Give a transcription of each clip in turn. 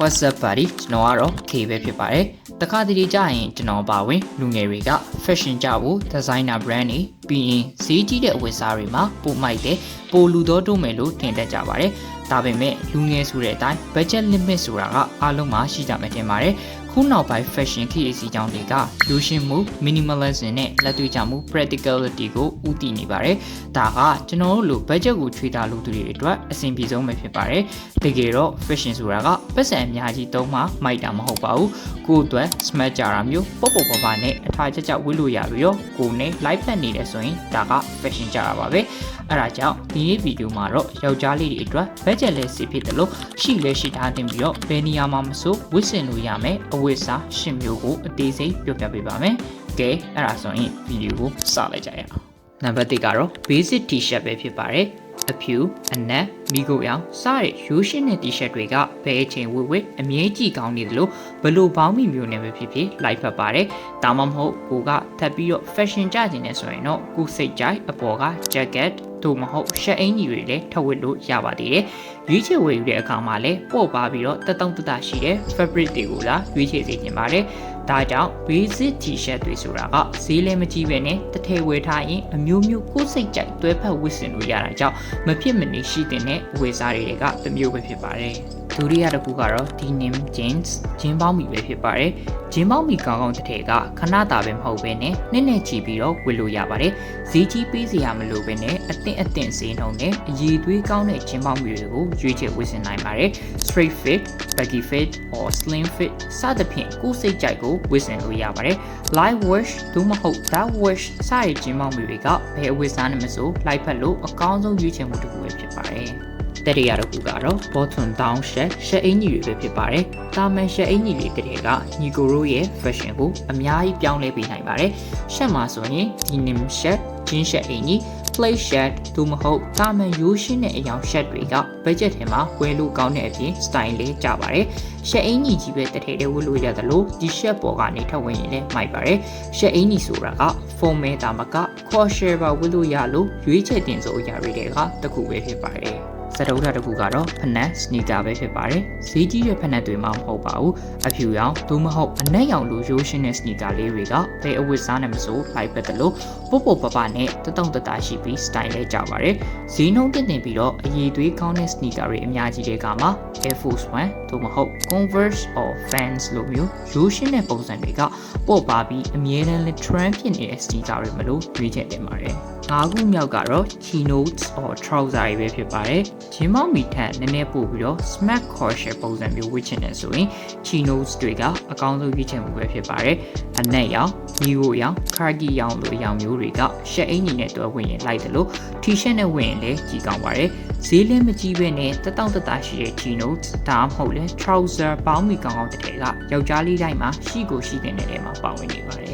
What's up buddy ကျွန်တော်ကတော့ K ပဲဖြစ်ပါတယ်။တခါတလေကြာရင်ကျွန်တော်ပါဝင်လူငယ်တွေက fashion ကြဖို့ designer brand တွေပြီးရင်ဈေးကြီးတဲ့အဝတ်အစားတွေမှာပိုမိုက်တဲ့ပိုလူတော်တို့မယ်လို့ထင်တတ်ကြပါတယ်။ဒါပေမဲ့လူငယ်ဆိုတဲ့အတိုင်း budget limit ဆိုတာကအားလုံးမှာရှိကြမှာတင်ပါတယ်။ ခုနောက်ပိုင်း fashion ခေတ်အစည်းအကြောင်းတွေကလူရှင်းမှု minimalism နဲ့လက်တွေ့ကျမှု practicality ကိုဦးတည်နေပါတယ်။ဒါကကျွန်တော်တို့လို budget ကိုချွေတာလူသူတွေအတွက်အဆင်ပြေဆုံးပဲဖြစ်ပါတယ်။တကယ်တော့ fashion ဆိုတာကပတ်စံအများကြီးသုံးမှမိုက်တာမဟုတ်ပါဘူး။ကိုယ့်အတွက် smart ကြတာမျိုးပေါ့ပေါ့ပါပါနဲ့အထာချက်ချက်ဝတ်လို့ရပြီးတော့ကိုယ်နဲ့ live ဖက်နေတယ်ဆိုရင်ဒါက fashion ကြတာပါပဲ။အဲဒါကြောင့်ဒီနေ့ဗီဒီယိုမှာတော့ယောက်ျားလေးတွေအတွက် budget လဲစီဖြစ်တယ်လို့ရှိလဲရှိထားတင်ပြီးတော့ဘယ်နေရာမှာမဆိုဝတ်ဆင်လို့ရမယ်အဝတ်အစားရှင်မျိုးကိုအသေးစိတ်ပြောပြပေးပါမယ်။ကဲအဲ့ဒါဆိုရင်ဗီဒီယိုကိုစလိုက်ကြရအောင်။နံပါတ်1ကတော့ basic t-shirt ပဲဖြစ်ပါတယ်။အဖြူအနက်မိကိုရောင်စတဲ့ရိုးရှင်းတဲ့ t-shirt တွေကဘယ်အချိန်ဝတ်ဝတ်အမြဲကြည့်ကောင်းနေသလိုဘလို့ပေါင်းမိမျိုးနဲ့ပဲဖြစ်ဖြစ်လိုက်ဖက်ပါတယ်။ဒါမှမဟုတ်ကိုကထပ်ပြီးတော့ fashion ကြခြင်းနဲ့ဆိုရင်တော့ကိုစိတ်ကြိုက်အပေါ်က jacket တို့မဟုတ်ရှက်အင်ကြီးတွေလည်းထပ်ဝတ်လို့ရပါသေးတယ်။ရွေးချယ်ဝယ်ယူတဲ့အခါမှာလည်းပေါ့ပါပြီးတော့တက်တောင့်တတရှိတဲ့ fabric တွေကိုလာရွေးချယ်စေချင်ပါတယ်။ဒါကြောင့် basic t-shirt တွေဆိုတာကဈေးလည်းမကြီးပဲနဲ့တစ်ထည်ဝယ်ထားရင်အမျိုးမျိုးကိုယ်စိတ်ကြိုက်တွဲဖက်ဝတ်ဆင်လို့ရတာကြောင့်မဖြစ်မနေရှိတဲ့အဝယ်စားတွေကတစ်မျိုးပဲဖြစ်ပါတယ်။ဒုတိယတစ်ခုကတော့ denim jeans ဂျင်းပေါင်းမီပဲဖြစ်ပါတယ်။ ဂျင်းပေါင်းမီကောင်းကောင်းတစ်ထည်ကခဏတာပဲမဟုတ်ပဲနဲ့နည်းနည်းချီပြီးတော့ဝတ်လို့ရပါတယ်။ဈေးကြီးပေးစရာမလိုပဲနဲ့အသင့်အသင့်ဈေးနှုန်းနဲ့အည်သွေးကောင်းတဲ့ဂျင်းပေါင်းမီတွေကိုရွေးချယ်ဝတ်ဆင်နိုင်ပါတယ်။ straight fit, baggy fit or slim fit စသဖြင့်ကိုယ်စိတ်ကြိုက်ကိုဝတ်ဆင်လို့ရပါတယ်။ light wash သို့မဟုတ် dark wash စတဲ့ဂျင်းပေါင်းမီတွေကဘယ်အဝတ်စားနဲ့မဆိုလိုက်ဖက်လို့အကောင်းဆုံးရွေးချယ်မှုတစ်ခုပဲဖြစ်ပါတယ်။ တတိယတစ်ခုကတော့ bottom down shirt ရှက်အင်ကြီးတွေပဲဖြစ်ပါတယ်။တာမန်ရှက်အင်ကြီးတွေတည်းကညီကိုတို့ရဲ့ fashion ကိုအများကြီးပြောင်းလဲပေးနိုင်ပါတယ်။ရှက်မှာဆိုရင် denim shirt, jean shirt အင်ကြီး play shirt သို့မဟုတ်တာမန်ရိုးရှင်းတဲ့အယောင် shirt တွေက budget ထဲမှာဝယ်လို့ကောင်းတဲ့အပြင် style လေးကြပါတယ်။ရှက်အင်ကြီးကြီးပဲတစ်ထည်တည်းဝတ်လို့ရတယ်လို့ဒီ shirt ပေါ်ကနေထပ်ဝင်ရင်လည်းမိုက်ပါတယ်။ရှက်အင်ကြီးဆိုတာက formal တာမက crochet ပါဝတ်လို့ရလို့ရွေးချယ်တင်စိုးအရာတွေကတစ်ခုပဲဖြစ်ပါတယ်။ စတုထတစ်ခုကတော့ဖနက်စနီကာပဲဖြစ်ပါတယ်။ဈေးကြီးတဲ့ဖနက်တွေမှမဟုတ်ပါဘူး။အဖြူရောင်သို့မဟုတ်အနက်ရောင်လိုရိုးရှင်းတဲ့စနီကာလေးတွေကဘယ်အဝတ်စားနဲ့မဆိုလိုက်ပတ်တယ်လို့ပုတ်ပုတ်ပပနဲ့တတုံတတာရှိပြီး style လဲကြပါတယ်။ဈေးနှုန်းတင်တင်ပြီးတော့အည်သွေးကောင်းတဲ့စနီကာတွေအများကြီးတွေကမှ Air Force One သို့မဟုတ် Converse or Vans လိုမျိုးရိုးရှင်းတဲ့ပုံစံတွေကပေါ့ပါပြီးအမြဲတမ်းလဲ trend ဖြစ်နေတဲ့စနီကာတွေမလို့ရွေးချယ်တင်ပါတယ်။ ၅ခုမြောက်ကတော့ chinos or trouser တွေပဲဖြစ်ပါတယ်။ဂျင်းမောက်မီထက်နည်းနည်းပို့ပြီးတော့ smack crochet ပုံစံမျိုးဝတ်ချင်တယ်ဆိုရင် chinos တွေကအကောင်းဆုံးရွေးချယ်မှုပဲဖြစ်ပါတယ်။အနက်ရောင်၊မီကိုရောင်၊ခါဂီရောင်လိုအရောင်မျိုးတွေကရှက်အင်ကြီးနဲ့တွဲဝင်ရင်လိုက်တယ်လို့ t-shirt နဲ့ဝင်ရင်လည်းကြည်ကောင်းပါတယ်။ဈေးလည်းမကြီးပဲနဲ့တတောင့်တတရှိတဲ့ chinos ဒါမှမဟုတ်လဲ trouser ပေါင်းမီကောင်းကောင်းတည်းကယောက်ျားလေးတိုင်းမှာရှိကိုရှိတဲ့နေရာမှာပါဝင်နေပါတယ်။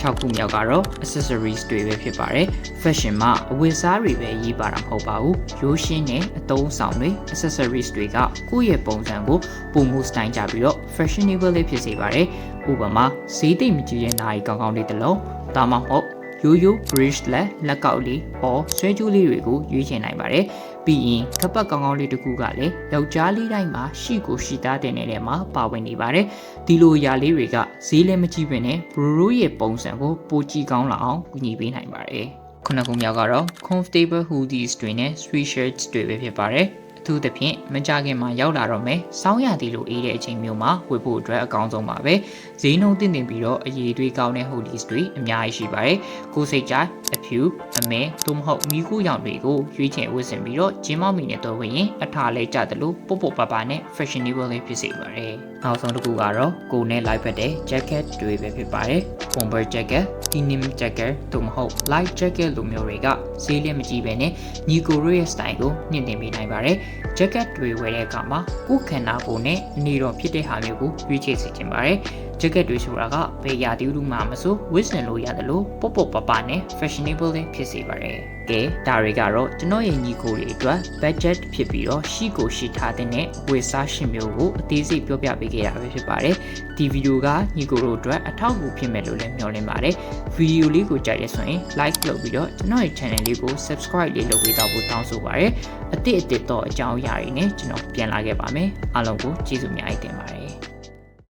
6ခုမြောက်ကတော့ accessories တွေပဲဖြစ်ပါတယ် fashion မှာအဝတ်စားတွေပဲရေးပါတာမဟုတ်ပါဘူးရိုးရှင်းတဲ့အသုံးဆောင်တွေ accessories တွေကကိုယ့်ရဲ့ပုံစံကိုပုံမှု style ကြပြီးတော့ fashionable လေးဖြစ်စေပါတယ်ဥပမာဈေးတိတ်မကြီးရဲ့နာရီကောင်းကောင်းလေးတစ်လုံးဒါမှမဟုတ် ရိုးရိုး bracelet လက်ကောက်လေး or ဆွဲကြိုးလေးတွေကိုရွေးချယ်နိုင်ပါတယ်ပြီးရင်ခပတ်ကောင်းကောင်းလေးတစ်ခုကလည်းယောက်ျားလေးတိုင်းမှာရှိကိုရှိသားတဲ့နေထဲမှာပါဝင်နေပါတယ်ဒီလိုအရာလေးတွေကဈေးလည်းမကြီးပင်နဲ့ဘရိုရိုရဲ့ပုံစံကိုပိုကြည့်ကောင်းလာအောင်ကူညီပေးနိုင်ပါတယ်ခုနကမြောက်ကတော့ comfortable hoodies တွေနဲ့ sweatshirts တွေပဲဖြစ်ပါတယ် အထူးသဖြင့်မကြခင်မှာရောက်လာတော့မယ်စောင်းရသည်လိုအေးတဲ့အချိန်မျိုးမှာဝတ်ဖို့အတွက်အကောင်းဆုံးပါပဲဈေးနှုန်းတင်တင်ပြီးတော့အရေးတွေးကောင်းတဲ့ hoodies တွေအများကြီးရှိပါတယ်ကိုစိတ်ကြအဖြူအမဲသို့မဟုတ်မိခိုးရောင်တွေကိုရွေးချယ်ဝတ်ဆင်ပြီးတော့ဂျင်းမောက်မီနဲ့တော့ဝင်ရင်အထာလဲကြတယ်လို့ပုတ်ပုတ်ပပနဲ့ fashionable လေးဖြစ်စေပါတယ်နောက်ဆုံးတစ်ခုကတော့ကိုနဲ့လိုက်ဖက်တဲ့ jacket တွေပဲဖြစ်ပါတယ် bomber jacket denim jacket သို့မဟုတ် light jacket လိုမျိုးတွေကဈေးလည်းမကြီးပဲနဲ့ညီကိုရိုရဲ့ style ကိုမြင့်တင်ပေးနိုင်ပါတယ် jacket တွေဝယ်တဲ့အခါမှာကိုယ်ခန္ဓာကိုယ်နဲ့အနေတော်ဖြစ်တဲ့ဟာမျိုးကိုရွေးချယ်စီခြင်းပါတယ် jacket တွေဆိုတာကဘယ်ရာသီဥတုမှမဆိုဝတ်ဆင်လို့ရတယ်လို့ပေါ့ပေါ့ပပနဲ့ fashionable လေးဖြစ်စေပါတယ်ကဲဒါတွေကတော့ကျွန်တော်ရဲ့ညီကိုတွေအတွက် budget ဖြစ်ပြီးတော့ရှိကိုရှိထားတဲ့ဝယ်စားရှင်မျိုးကိုအသေးစိတ်ပြောပြပေးခဲ့တာပဲဖြစ်ပါတယ်ဒီဗီဒီယိုကညီကိုတို့အတွက်အထောက်အကူဖြစ်မယ်လို့လည်းမျှော်လင့်ပါတယ်ဗီဒီယိုလေးကိုကြိုက်ရဆိုရင် like လုပ်ပြီးတော့ကျွန်တော်ရဲ့ channel လေးကို subscribe လေးလုပ်ပေးတော့ဖို့တောင်းဆိုပါတယ်အသစ်အသစ်တော့အကြောင်းအရာတွေနဲ့ကျွန်တော်ပြန်လာခဲ့ပါမယ်အားလုံးကိုကျေးဇူးများတင်ပါတယ်